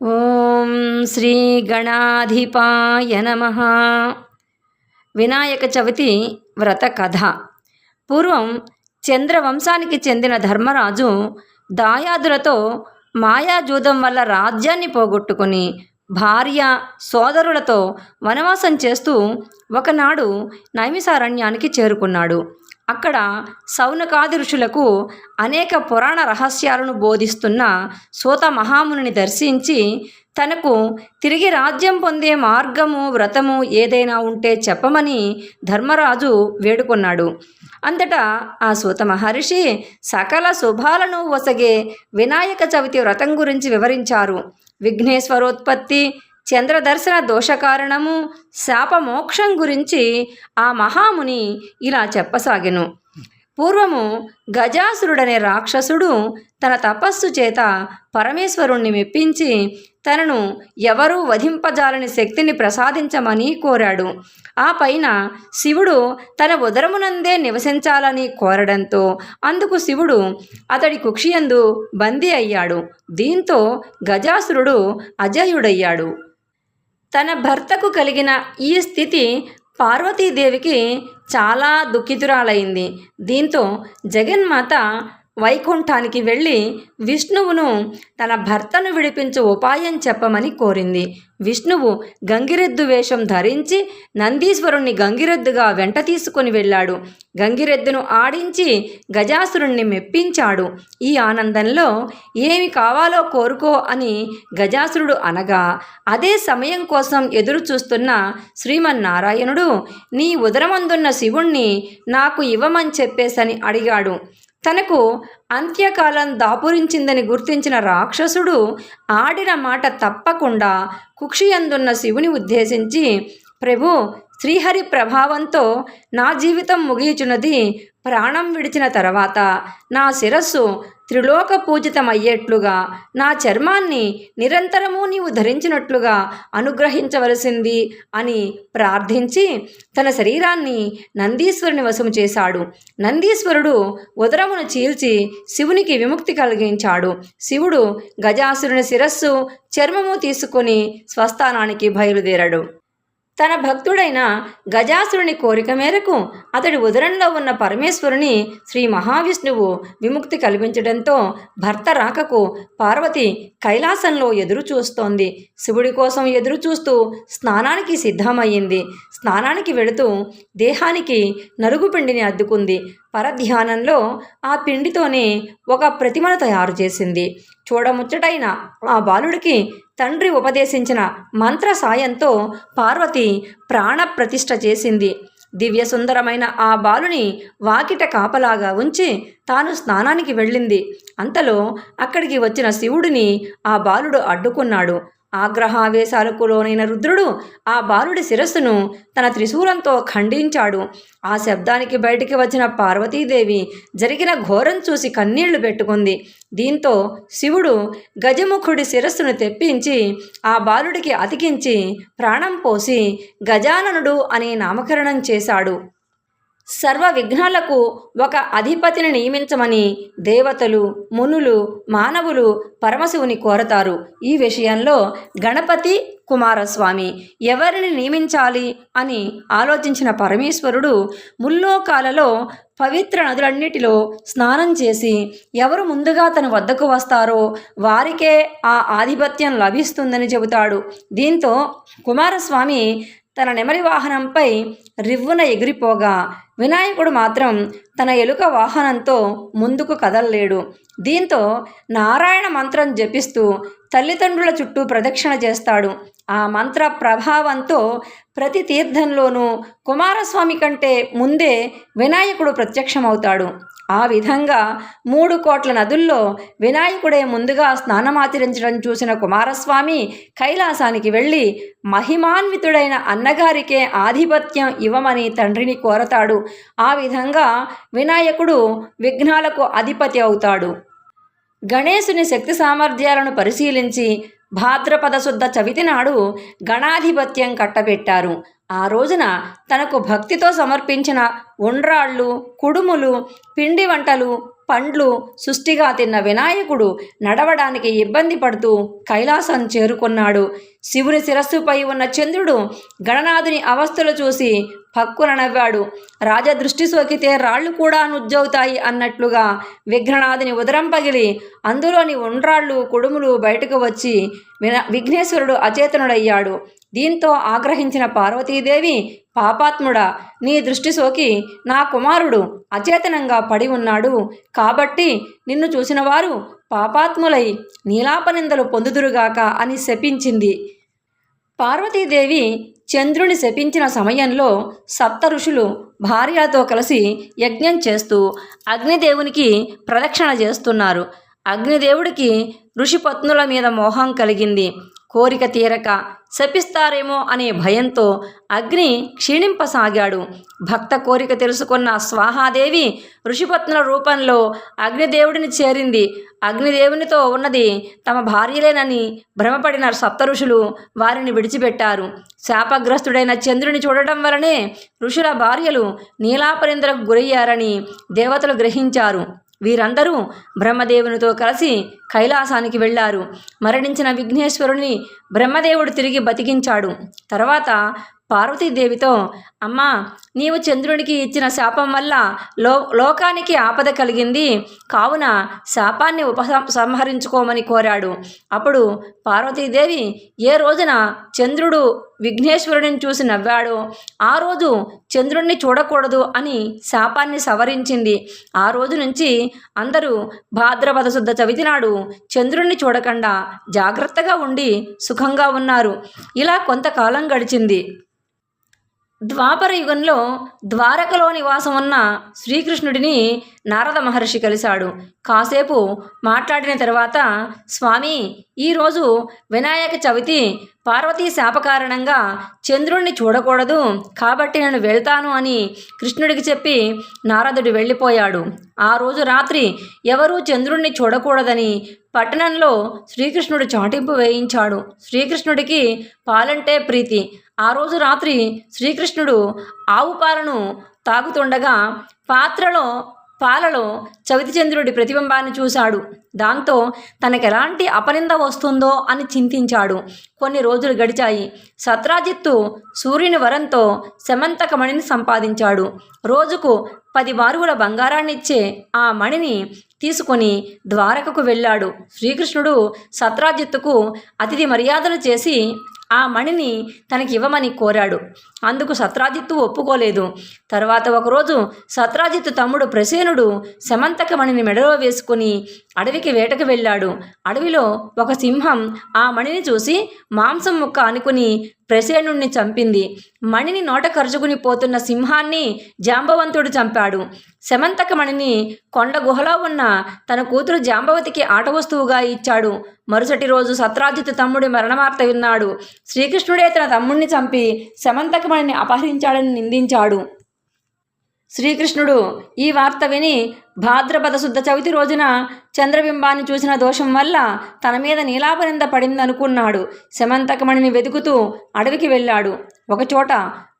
ఓం శ్రీ గణాధిపాయ నమ. వినాయక చవితి వ్రత కథ. పూర్వం చంద్రవంశానికి చెందిన ధర్మరాజు దాయాదులతో మాయాజూదం వల్ల రాజ్యాన్ని పోగొట్టుకుని భార్య సోదరులతో వనవాసం చేస్తూ ఒకనాడు నైమిసారణ్యానికి చేరుకున్నాడు. అక్కడ సౌనకాది ఋషులకు అనేక పురాణ రహస్యాలను బోధిస్తున్న సూత మహామునిని దర్శించి తనకు తిరిగి రాజ్యం పొందే మార్గము వ్రతము ఏదైనా ఉంటే చెప్పమని ధర్మరాజు వేడుకున్నాడు. అంతటా ఆ సూత మహర్షి సకల శుభాలను వసగే వినాయక చవితి వ్రతం గురించి వివరించారు. విఘ్నేశ్వరోత్పత్తి చంద్రదర్శన దోషకారణము శాపమోక్షం గురించి ఆ మహాముని ఇలా చెప్పసాగెను. పూర్వము గజాసురుడనే రాక్షసుడు తన తపస్సు చేత పరమేశ్వరుణ్ణి మెప్పించి తనను ఎవరూ వధింపజాలని శక్తిని ప్రసాదించమని కోరాడు. ఆ పైన శివుడు తన ఉదరమునందే నివసించాలని కోరడంతో అందుకు శివుడు అతడి కుక్షియందు బందీ అయ్యాడు. దీంతో గజాసురుడు అజయుడయ్యాడు. తన భర్తకు కలిగిన ఈ స్థితి పార్వతీదేవికి చాలా దుఃఖితురాలైంది. దీంతో జగన్మాత వైకుంఠానికి వెళ్ళి విష్ణువును తన భర్తను విడిపించు ఉపాయం చెప్పమని కోరింది. విష్ణువు గంగిరెద్దు వేషం ధరించి నందీశ్వరుణ్ణి గంగిరెద్దుగా వెంట తీసుకుని వెళ్ళాడు. గంగిరెద్దును ఆడించి గజాసురుణ్ణి మెప్పించాడు. ఈ ఆనందంలో ఏమి కావాలో కోరుకో అని గజాసురుడు అనగా అదే సమయం కోసం ఎదురు చూస్తున్న శ్రీమన్నారాయణుడు నీ ఉదరమందున్న శివుణ్ణి నాకు ఇవ్వమని చెప్పేసని అడిగాడు. తనకు అంత్యకాలం దాపురించిందని గుర్తించిన రాక్షసుడు ఆడిన మాట తప్పకుండా కుక్షియందున్న శివుని ఉద్దేశించి ప్రభు శ్రీహరి ప్రభావంతో నా జీవితం ముగియుచున్నది ప్రాణం విడిచిన తర్వాత నా శిరస్సు త్రిలోక పూజితమయ్యేట్లుగా నా చర్మాన్ని నిరంతరము నీవు ధరించినట్లుగా అనుగ్రహించవలసింది అని ప్రార్థించి తన శరీరాన్ని నందీశ్వరుని వశము చేశాడు. నందీశ్వరుడు ఉదరమును చీల్చి శివునికి విముక్తి కలిగించాడు. శివుడు గజాసురుని శిరస్సు చర్మము తీసుకొని స్వస్థానానికి బయలుదేరాడు. తన భక్తుడైన గజాసురుని కోరిక మేరకు అతడి ఉదరంలో ఉన్న పరమేశ్వరుని శ్రీ మహావిష్ణువు విముక్తి కల్పించడంతో భర్త రాకకు పార్వతి కైలాసంలో ఎదురు చూస్తోంది. శివుడి కోసం ఎదురు చూస్తూ స్నానానికి సిద్ధమయ్యింది. స్నానానికి వెళుతూ దేహానికి నలుగు పిండిని అద్దుకుంది. పరధ్యానంలో ఆ పిండితోనే ఒక ప్రతిమను తయారు చేసింది. చూడముచ్చటైన ఆ బాలుడికి తండ్రి ఉపదేశించిన మంత్ర సాయంతో పార్వతి ప్రాణప్రతిష్ఠ చేసింది. దివ్య సుందరమైన ఆ బాలుని వాకిట కాపలాగా ఉంచి తాను స్నానానికి వెళ్ళింది. అంతలో అక్కడికి వచ్చిన శివుడిని ఆ బాలుడు అడ్డుకున్నాడు. ఆగ్రహావేశాలకు లోనైన రుద్రుడు ఆ బాలుడి శిరస్సును తన త్రిశూలంతో ఖండించాడు. ఆ శబ్దానికి బయటికి వచ్చిన పార్వతీదేవి జరిగిన ఘోరం చూసి కన్నీళ్ళు పెట్టుకుంది. దీంతో శివుడు గజముఖుడి శిరస్సును తెప్పించి ఆ బాలుడికి అతికించి ప్రాణం పోసి గజాననుడు అనే నామకరణం చేశాడు. సర్వ విఘ్నాలకు ఒక అధిపతిని నియమించమని దేవతలు మునులు మానవులు పరమశివుని కోరతారు. ఈ విషయంలో గణపతి కుమారస్వామి ఎవరిని నియమించాలి అని ఆలోచించిన పరమేశ్వరుడు ముల్లోకాలలో పవిత్ర నదులన్నిటిలో స్నానం చేసి ఎవరు ముందుగా తన వద్దకు వస్తారో వారికే ఆ ఆధిపత్యం లభిస్తుందని చెబుతాడు. దీంతో కుమారస్వామి తన నెమలి వాహనంపై రివ్వున ఎగిరిపోగా వినాయకుడు మాత్రం తన ఎలుక వాహనంతో ముందుకు కదలలేడు. దీంతో నారాయణ మంత్రం జపిస్తూ తల్లిదండ్రుల చుట్టూ ప్రదక్షిణ చేస్తాడు. ఆ మంత్ర ప్రభావంతో ప్రతి తీర్థంలోనూ కుమారస్వామి కంటే ముందే వినాయకుడు ప్రత్యక్షమవుతాడు. ఆ విధంగా మూడు కోట్ల నదుల్లో వినాయకుడే ముందుగా స్నానమాచరించడం చూసిన కుమారస్వామి కైలాసానికి వెళ్ళి మహిమాన్వితుడైన అన్నగారికే ఆధిపత్యం ఇవ్వమని తండ్రిని కోరతాడు. ఆ విధంగా వినాయకుడు విఘ్నాలకు అధిపతి అవుతాడు. గణేశుని శక్తి సామర్థ్యాలను పరిశీలించి భాద్రపద శుద్ధ చవితి నాడు గణాధిపత్యం కట్టబెట్టారు. ఆ రోజున తనకు భక్తితో సమర్పించిన ఉండ్రాళ్ళు కుడుములు పిండి వంటలు పండ్లు సుష్టిగా తిన్న వినాయకుడు నడవడానికి ఇబ్బంది పడుతూ కైలాసం చేరుకున్నాడు. శివుని శిరస్సుపై ఉన్న చంద్రుడు గణనాథుని అవస్థలు చూసి పక్కున నవ్వాడు. రాజ దృష్టి సోకితే రాళ్ళు కూడా నుజ్జవుతాయి అన్నట్లుగా విఘ్ననాథుని ఉదరం పగిలి అందులోని ఉండ్రాళ్ళు కుడుములు బయటకు వచ్చి విన విఘ్నేశ్వరుడు అచేతనుడయ్యాడు. దీంతో ఆగ్రహించిన పార్వతీదేవి పాపాత్ముడా నీ దృష్టి సోకి నా కుమారుడు అచేతనంగా పడి ఉన్నాడు. కాబట్టి నిన్ను చూసినవారు పాపాత్ములై నీలాపనిందలు పొందుదురుగాక అని శపించింది. పార్వతీదేవి చంద్రుని శపించిన సమయంలో సప్త ఋషులు భార్యలతో కలిసి యజ్ఞం చేస్తూ అగ్నిదేవునికి ప్రదక్షిణ చేస్తున్నారు. అగ్నిదేవుడికి ఋషిపత్నుల మీద మోహం కలిగింది. కోరిక తీరక శపిస్తారేమో అనే భయంతో అగ్ని క్షీణింపసాగాడు. భక్త కోరిక తెలుసుకున్న స్వాహాదేవి ఋషిపత్నుల రూపంలో అగ్నిదేవుడిని చేరింది. అగ్నిదేవునితో ఉన్నది తమ భార్యలేనని భ్రమపడిన సప్త ఋషులు వారిని విడిచిపెట్టారు. శాపగ్రస్తుడైన చంద్రుని చూడటం వలనే ఋషుల భార్యలు నీలాపరింద్రకు గురయ్యారని దేవతలు గ్రహించారు. వీరందరూ బ్రహ్మదేవునితో కలిసి కైలాసానికి వెళ్ళారు. మరణించిన విఘ్నేశ్వరుని బ్రహ్మదేవుడు తిరిగి బతికించాడు. తర్వాత పార్వతీదేవితో అమ్మా నీవు చంద్రునికి ఇచ్చిన శాపం వల్ల లో లోకానికి ఆపద కలిగింది. కావున శాపాన్ని ఉపసం సంహరించుకోమని కోరాడు. అప్పుడు పార్వతీదేవి ఏ రోజున చంద్రుడు విఘ్నేశ్వరుడిని చూసి నవ్వాడో ఆ రోజు చంద్రుణ్ణి చూడకూడదు అని శాపాన్ని సవరించింది. ఆ రోజు నుంచి అందరూ భాద్రపద శుద్ధ చవితి నాడు చంద్రుణ్ణి చూడకుండా జాగ్రత్తగా ఉండి సుఖంగా ఉన్నారు. ఇలా కొంతకాలం గడిచింది. ద్వాపర యుగంలో ద్వారకలో నివాసం ఉన్న శ్రీకృష్ణుడిని నారద మహర్షి కలిశాడు. కాసేపు మాట్లాడిన తర్వాత స్వామి ఈరోజు వినాయక చవితి పార్వతీ శాప కారణంగా చంద్రుణ్ణి చూడకూడదు. కాబట్టి నేను వెళ్తాను అని కృష్ణుడికి చెప్పి నారదుడు వెళ్ళిపోయాడు. ఆ రోజు రాత్రి ఎవరూ చంద్రుణ్ణి చూడకూడదని పట్టణంలో శ్రీకృష్ణుడు చాటింపు వేయించాడు. శ్రీకృష్ణుడికి పాలంటే ప్రీతి. ఆ రోజు రాత్రి శ్రీకృష్ణుడు ఆవు పాలను తాగుతుండగా పాత్రలో పాలలో చవితిచంద్రుడి ప్రతిబింబాన్ని చూశాడు. దాంతో తనకెలాంటి అపనింద వస్తుందో అని చింతించాడు. కొన్ని రోజులు గడిచాయి. సత్రాజిత్తు సూర్యుని వరంతో శమంతక మణిని సంపాదించాడు. రోజుకు పది బారువుల బంగారాన్నిచ్చే ఆ మణిని తీసుకొని ద్వారకకు వెళ్ళాడు. శ్రీకృష్ణుడు సత్రాజిత్తుకు అతిథి మర్యాదలు చేసి ఆ మణిని తనకి ఇవ్వమని కోరాడు. అందుకు సత్రాజిత్తు ఒప్పుకోలేదు. తర్వాత ఒకరోజు సత్రాజిత్తు తమ్ముడు ప్రసేనుడు శమంతకమణిని మెడలో వేసుకుని అడవికి వేటకు వెళ్ళాడు. అడవిలో ఒక సింహం ఆ మణిని చూసి మాంసం ముక్క అనుకుని ప్రసేనుణ్ణి చంపింది. మణిని నోట ఖర్చుకుని పోతున్న సింహాన్ని జాంబవంతుడు చంపాడు. శమంతక మణిని కొండ గుహలో ఉన్న తన కూతురు జాంబవతికి ఆట వస్తువుగా ఇచ్చాడు. మరుసటి రోజు సత్రాజిత్ తమ్ముడి మరణవార్త విన్నాడు. శ్రీకృష్ణుడే తన తమ్ముణ్ణి చంపి శమంతకమణిని అపహరించాడని నిందించాడు. శ్రీకృష్ణుడు ఈ వార్త విని భాద్రపద శుద్ధ చవితి రోజున చంద్రబింబాన్ని చూసిన దోషం వల్ల తన మీద నీలాపనింద పడిందనుకున్నాడు. శమంతకమణిని వెతుకుతూ అడవికి వెళ్ళాడు. ఒకచోట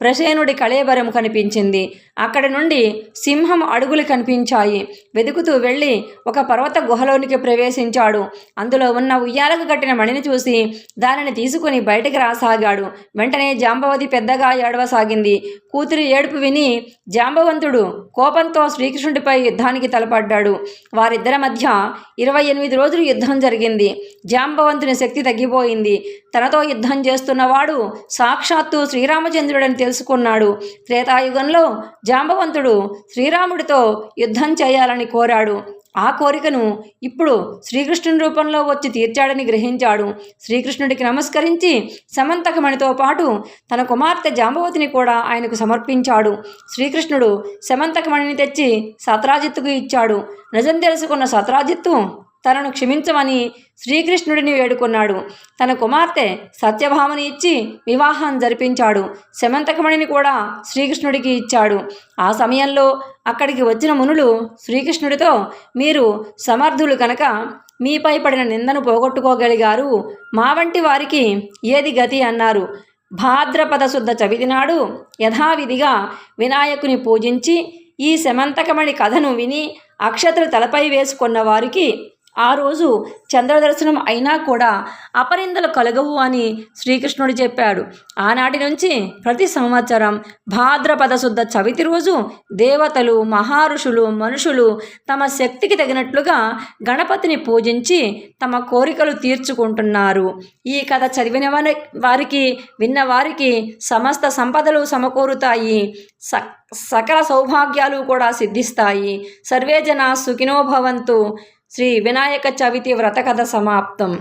ప్రసేనుడి కళేబరం కనిపించింది. అక్కడి నుండి సింహం అడుగులు కనిపించాయి. వెతుకుతూ వెళ్ళి ఒక పర్వత గుహలోనికి ప్రవేశించాడు. అందులో ఉన్న ఉయ్యాలకు కట్టిన మణిని చూసి దానిని తీసుకుని బయటికి రాసాగాడు. వెంటనే జాంబవతి పెద్దగా ఏడవసాగింది. కూతురి ఏడుపు విని జాంబవంతుడు కోపంతో శ్రీకృష్ణుడిపై యుద్ధానికి తలపడ్డాడు. వారిద్దరి మధ్య ఇరవై ఎనిమిది రోజులు యుద్ధం జరిగింది. జాంబవంతుని శక్తి తగ్గిపోయింది. తనతో యుద్ధం చేస్తున్నవాడు సాక్షాత్తు శ్రీరామచంద్రుడని తెలుసుకున్నాడు. త్రేతాయుగంలో జాంబవంతుడు శ్రీరాముడితో యుద్ధం చేయాలని కోరాడు. ఆ కోరికను ఇప్పుడు శ్రీకృష్ణుని రూపంలో వచ్చి తీర్చాడని గ్రహించాడు. శ్రీకృష్ణుడికి నమస్కరించి సమంతకమణితో పాటు తన కుమార్తె జాంబవతిని కూడా ఆయనకు సమర్పించాడు. శ్రీకృష్ణుడు సమంతకమణిని తెచ్చి సత్రాజిత్తుకు ఇచ్చాడు. నిజం తెలుసుకున్న సత్రాజిత్తు తనను క్షమించమని శ్రీకృష్ణుడిని వేడుకున్నాడు. తన కుమార్తె సత్యభామని ఇచ్చి వివాహం జరిపించాడు. శమంతకమణిని కూడా శ్రీకృష్ణుడికి ఇచ్చాడు. ఆ సమయంలో అక్కడికి వచ్చిన మునులు శ్రీకృష్ణుడితో మీరు సమర్థులు కనుక మీపై పడిన నిందను పోగొట్టుకోగలిగారు. మా వంటి వారికి ఏది గతి అన్నారు. భాద్రపద శుద్ధ చవితి నాడు యథావిధిగా వినాయకుని పూజించి ఈ శమంతకమణి కథను విని అక్షతలు తలపై వేసుకున్న వారికి ఆ రోజు చంద్రదర్శనం అయినా కూడా అపరిందలు కలగవు అని శ్రీకృష్ణుడు చెప్పాడు. ఆనాటి నుంచి ప్రతి సంవత్సరం భాద్రపద శుద్ధ చవితి రోజు దేవతలు మహారుషులు మనుషులు తమ శక్తికి తగినట్లుగా గణపతిని పూజించి తమ కోరికలు తీర్చుకుంటున్నారు. ఈ కథ చదివిన వారి- వారికి విన్న వారికి సమస్త సంపదలు సమకూరుతాయి. స సకల సౌభాగ్యాలు కూడా సిద్ధిస్తాయి. సర్వేజన సుఖినోభవంతు శ్రీ వినాయక చవితి వ్రతకథ సమాప్తం.